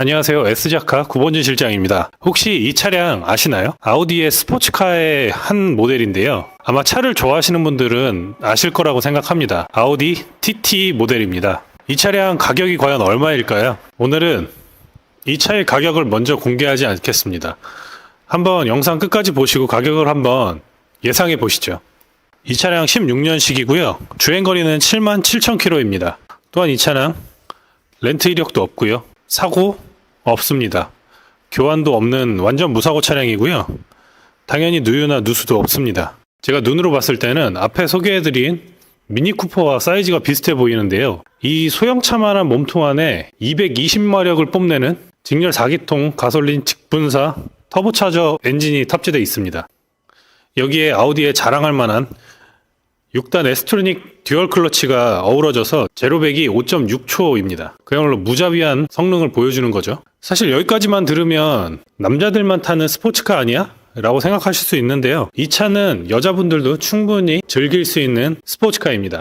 안녕하세요. S자카 구본진 실장입니다. 혹시 이 차량 아시나요? 아우디의 스포츠카의 한 모델인데요. 아마 차를 좋아하시는 분들은 아실 거라고 생각합니다. 아우디 TT 모델입니다. 이 차량 가격이 과연 얼마일까요? 오늘은 이 차의 가격을 먼저 공개하지 않겠습니다. 한번 영상 끝까지 보시고 가격을 한번 예상해 보시죠. 이 차량 16년식이고요. 주행거리는 7만 7천 킬로입니다. 또한 이 차량 렌트 이력도 없고요. 사고 없습니다. 교환도 없는 완전 무사고 차량이고요. 당연히 누유나 누수도 없습니다. 제가 눈으로 봤을 때는 앞에 소개해드린 미니 쿠퍼와 사이즈가 비슷해 보이는데요. 이 소형차만한 몸통 안에 220마력을 뽐내는 직렬 4기통 가솔린 직분사 터보차저 엔진이 탑재되어 있습니다. 여기에 아우디에 자랑할 만한 6단 에스트로닉 듀얼 클러치가 어우러져서 제로백이 5.6초입니다. 그야말로 무자비한 성능을 보여주는 거죠. 사실 여기까지만 들으면 남자들만 타는 스포츠카 아니야? 라고 생각하실 수 있는데요. 이 차는 여자분들도 충분히 즐길 수 있는 스포츠카입니다.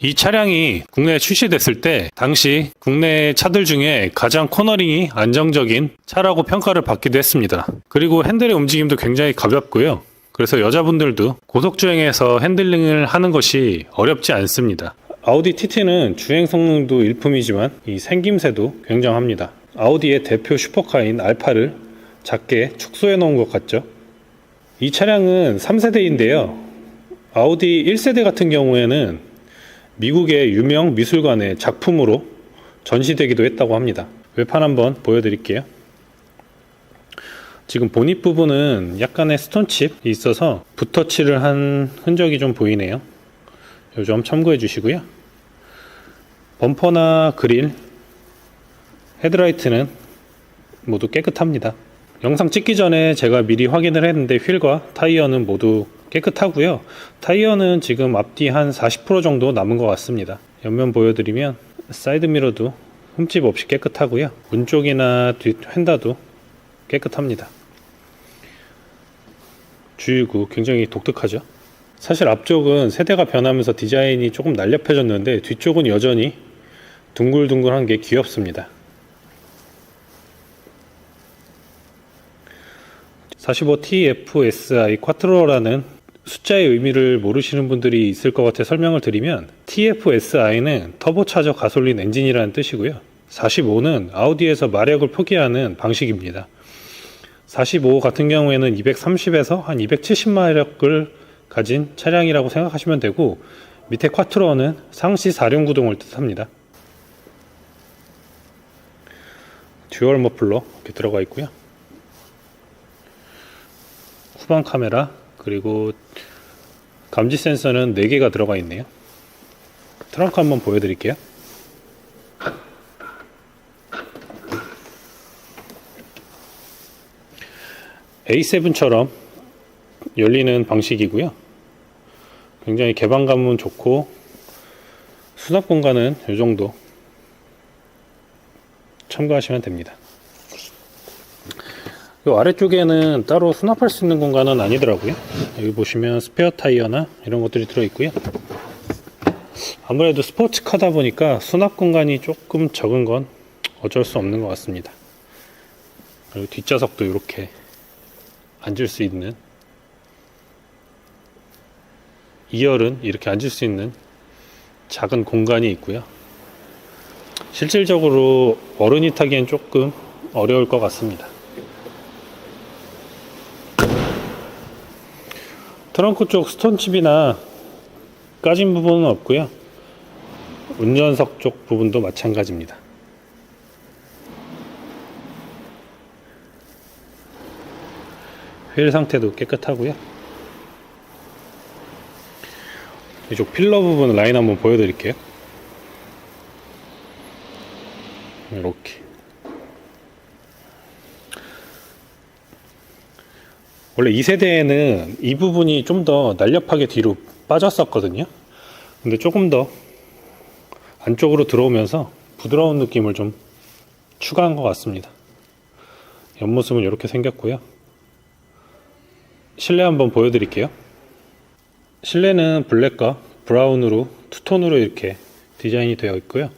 이 차량이 국내에 출시됐을 때 당시 국내 차들 중에 가장 코너링이 안정적인 차라고 평가를 받기도 했습니다. 그리고 핸들의 움직임도 굉장히 가볍고요. 그래서 여자분들도 고속주행에서 핸들링을 하는 것이 어렵지 않습니다. 아우디 TT는 주행 성능도 일품이지만 이 생김새도 굉장합니다. 아우디의 대표 슈퍼카인 알파를 작게 축소해 놓은 것 같죠? 이 차량은 3세대인데요. 아우디 1세대 같은 경우에는 미국의 유명 미술관의 작품으로 전시되기도 했다고 합니다. 외판 한번 보여드릴게요. 지금 보닛 부분은 약간의 스톤칩이 있어서 붓터치를 한 흔적이 좀 보이네요. 요점 참고해 주시고요. 범퍼나 그릴, 헤드라이트는 모두 깨끗합니다. 영상 찍기 전에 제가 미리 확인을 했는데 휠과 타이어는 모두 깨끗하고요. 타이어는 지금 앞뒤 한 40% 정도 남은 것 같습니다. 옆면 보여드리면 사이드 미러도 흠집 없이 깨끗하고요. 문 쪽이나 뒷 휀다도 깨끗합니다. 주유구 굉장히 독특하죠. 사실 앞쪽은 세대가 변하면서 디자인이 조금 날렵해졌는데 뒤쪽은 여전히 둥글둥글한 게 귀엽습니다. 45TFSI 쿼트로라는 숫자의 의미를 모르시는 분들이 있을 것 같아 설명을 드리면 TFSI는 터보차저 가솔린 엔진이라는 뜻이고요. 45는 아우디에서 마력을 포기하는 방식입니다. 45 같은 경우에는 230에서 한 270마력을 가진 차량이라고 생각하시면 되고 밑에 쿼트로는 상시 4륜 구동을 뜻합니다. 듀얼 머플러 이렇게 들어가 있고요. 후방 카메라 그리고 감지 센서는 4개가 들어가 있네요. 트렁크 한번 보여드릴게요. A7처럼 열리는 방식이고요. 굉장히 개방감은 좋고 수납 공간은 이 정도 참고하시면 됩니다. 이 아래쪽에는 따로 수납할 수 있는 공간은 아니더라고요. 여기 보시면 스페어 타이어나 이런 것들이 들어있고요. 아무래도 스포츠카다 보니까 수납 공간이 조금 적은 건 어쩔 수 없는 것 같습니다. 그리고 뒷좌석도 이렇게 앉을 수 있는 2열은 이렇게 앉을 수 있는 작은 공간이 있고요. 실질적으로 어른이 타기엔 조금 어려울 것 같습니다. 트렁크 쪽 스톤칩이나 까진 부분은 없고요. 운전석 쪽 부분도 마찬가지입니다. 휠 상태도 깨끗하고요. 이쪽 필러 부분 라인 한번 보여드릴게요. 이렇게. 원래 2세대에는 이 부분이 좀 더 날렵하게 뒤로 빠졌었거든요. 근데 조금 더 안쪽으로 들어오면서 부드러운 느낌을 좀 추가한 것 같습니다. 옆모습은 이렇게 생겼고요. 실내 한번 보여드릴게요. 실내는 블랙과 브라운으로 투톤으로 이렇게 디자인이 되어 있고요.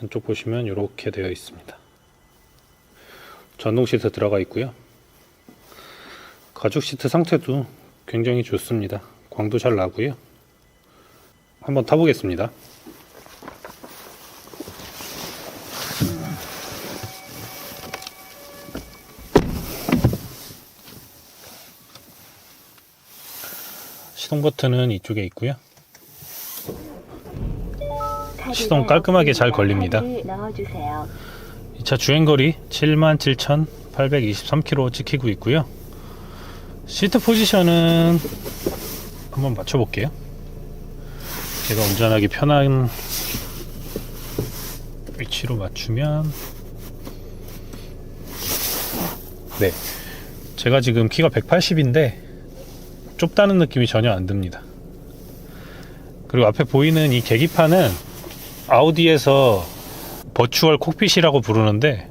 안쪽 보시면 이렇게 되어 있습니다. 전동 시트 들어가 있고요. 가죽 시트 상태도 굉장히 좋습니다. 광도 잘 나고요. 한번 타보겠습니다. 시동 버튼은 이쪽에 있고요. 시동 깔끔하게 잘 걸립니다. 이 차 주행거리 77,823km 찍히고 있고요. 시트 포지션은 한번 맞춰볼게요. 제가 운전하기 편한 위치로 맞추면 네 제가 지금 키가 180인데 좁다는 느낌이 전혀 안 듭니다. 그리고 앞에 보이는 이 계기판은 아우디에서 버추얼 콕핏이라고 부르는데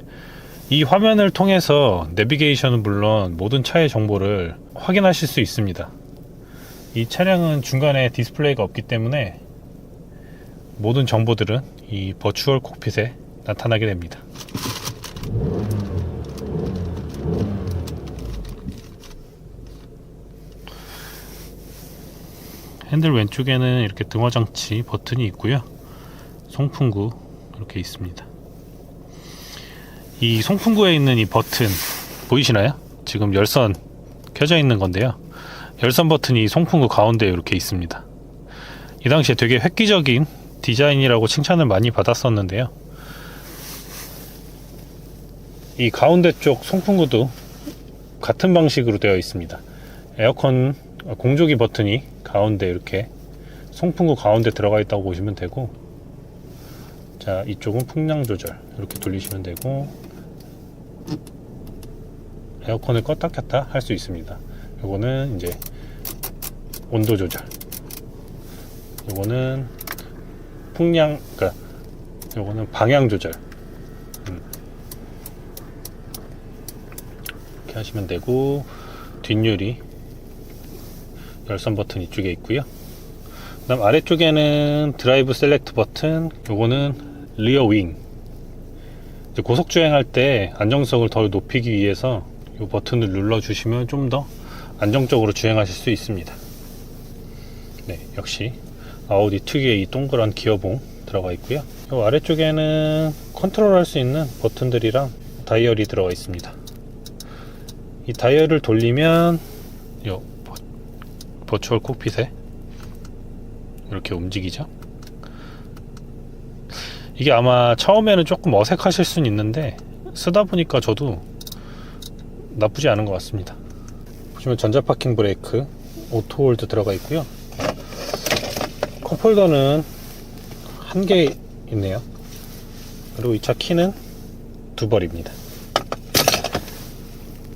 이 화면을 통해서 내비게이션은 물론 모든 차의 정보를 확인하실 수 있습니다. 이 차량은 중간에 디스플레이가 없기 때문에 모든 정보들은 이 버추얼 콕핏에 나타나게 됩니다. 핸들 왼쪽에는 이렇게 등화 장치 버튼이 있고요. 송풍구 이렇게 있습니다. 이 송풍구에 있는 이 버튼 보이시나요? 지금 열선 켜져 있는 건데요. 열선 버튼이 송풍구 가운데 이렇게 있습니다. 이 당시에 되게 획기적인 디자인이라고 칭찬을 많이 받았었는데요. 이 가운데 쪽 송풍구도 같은 방식으로 되어 있습니다. 에어컨 공조기 버튼이 가운데 이렇게 송풍구 가운데 들어가 있다고 보시면 되고 자 이쪽은 풍량 조절 이렇게 돌리시면 되고 에어컨을 껐다 켰다 할 수 있습니다. 요거는 이제 온도 조절. 요거는 풍량 그러니까 요거는 방향 조절. 음. 이렇게 하시면 되고 뒷유리 열선 버튼 이쪽에 있고요. 그 다음 아래쪽에는 드라이브 셀렉트 버튼 요거는 리어 윙. 고속 주행할 때 안정성을 더 높이기 위해서 이 버튼을 눌러 주시면 좀 더 안정적으로 주행하실 수 있습니다. 네 역시 아우디 특유의 이 동그란 기어봉 들어가 있고요. 이 아래쪽에는 컨트롤 할 수 있는 버튼들이랑 다이얼이 들어가 있습니다. 이 다이얼을 돌리면 요 버- 버추얼 콕핏에 이렇게 움직이죠. 이게 아마 처음에는 조금 어색하실 수는 있는데 쓰다 보니까 저도 나쁘지 않은 것 같습니다. 보시면 전자 파킹 브레이크 오토 홀드 들어가 있고요. 컵홀더는 한 개 있네요. 그리고 이 차 키는 두 벌입니다.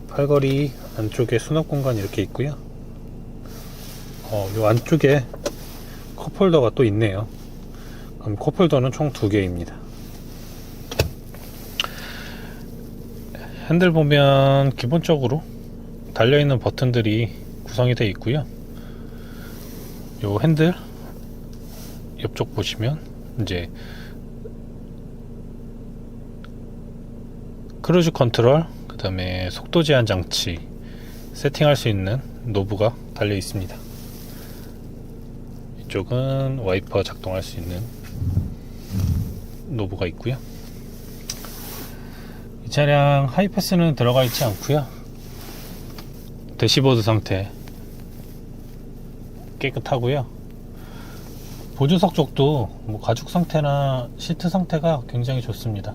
팔걸이 안쪽에 수납 공간 이렇게 있고요. 어, 요 안쪽에 컵홀더가 또 있네요. 그럼 컵홀더는 총 두 개입니다. 핸들 보면 기본적으로 달려있는 버튼들이 구성이 되어 있고요. 요 핸들 옆쪽 보시면 이제 크루즈 컨트롤 그 다음에 속도 제한 장치 세팅할 수 있는 노브가 달려 있습니다. 이쪽은 와이퍼 작동할 수 있는 노브가 있고요. 이 차량 하이패스는 들어가 있지 않고요. 대시보드 상태 깨끗하고요. 보조석 쪽도 뭐 가죽 상태나 시트 상태가 굉장히 좋습니다.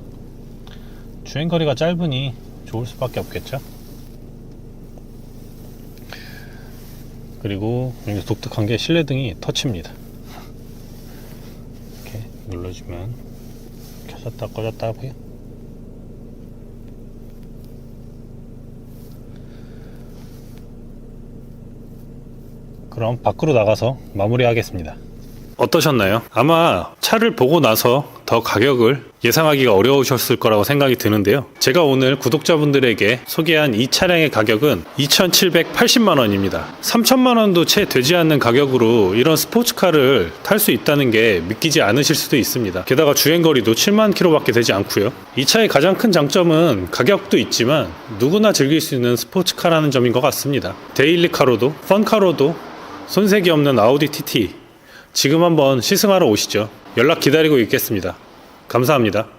주행거리가 짧으니 좋을 수밖에 없겠죠. 그리고 독특한 게 실내등이 터치입니다. 이렇게 눌러주면 켜졌다 꺼졌다 하고요. 그럼 밖으로 나가서 마무리하겠습니다. 어떠셨나요? 아마 차를 보고 나서 더 가격을 예상하기가 어려우셨을 거라고 생각이 드는데요. 제가 오늘 구독자분들에게 소개한 이 차량의 가격은 2,780만 원입니다. 3천만 원도 채 되지 않는 가격으로 이런 스포츠카를 탈 수 있다는 게 믿기지 않으실 수도 있습니다. 게다가 주행 거리도 7만 킬로밖에 되지 않고요. 이 차의 가장 큰 장점은 가격도 있지만 누구나 즐길 수 있는 스포츠카라는 점인 것 같습니다. 데일리카로도 펀카로도 손색이 없는 아우디 TT 지금 한번 시승하러 오시죠. 연락 기다리고 있겠습니다. 감사합니다.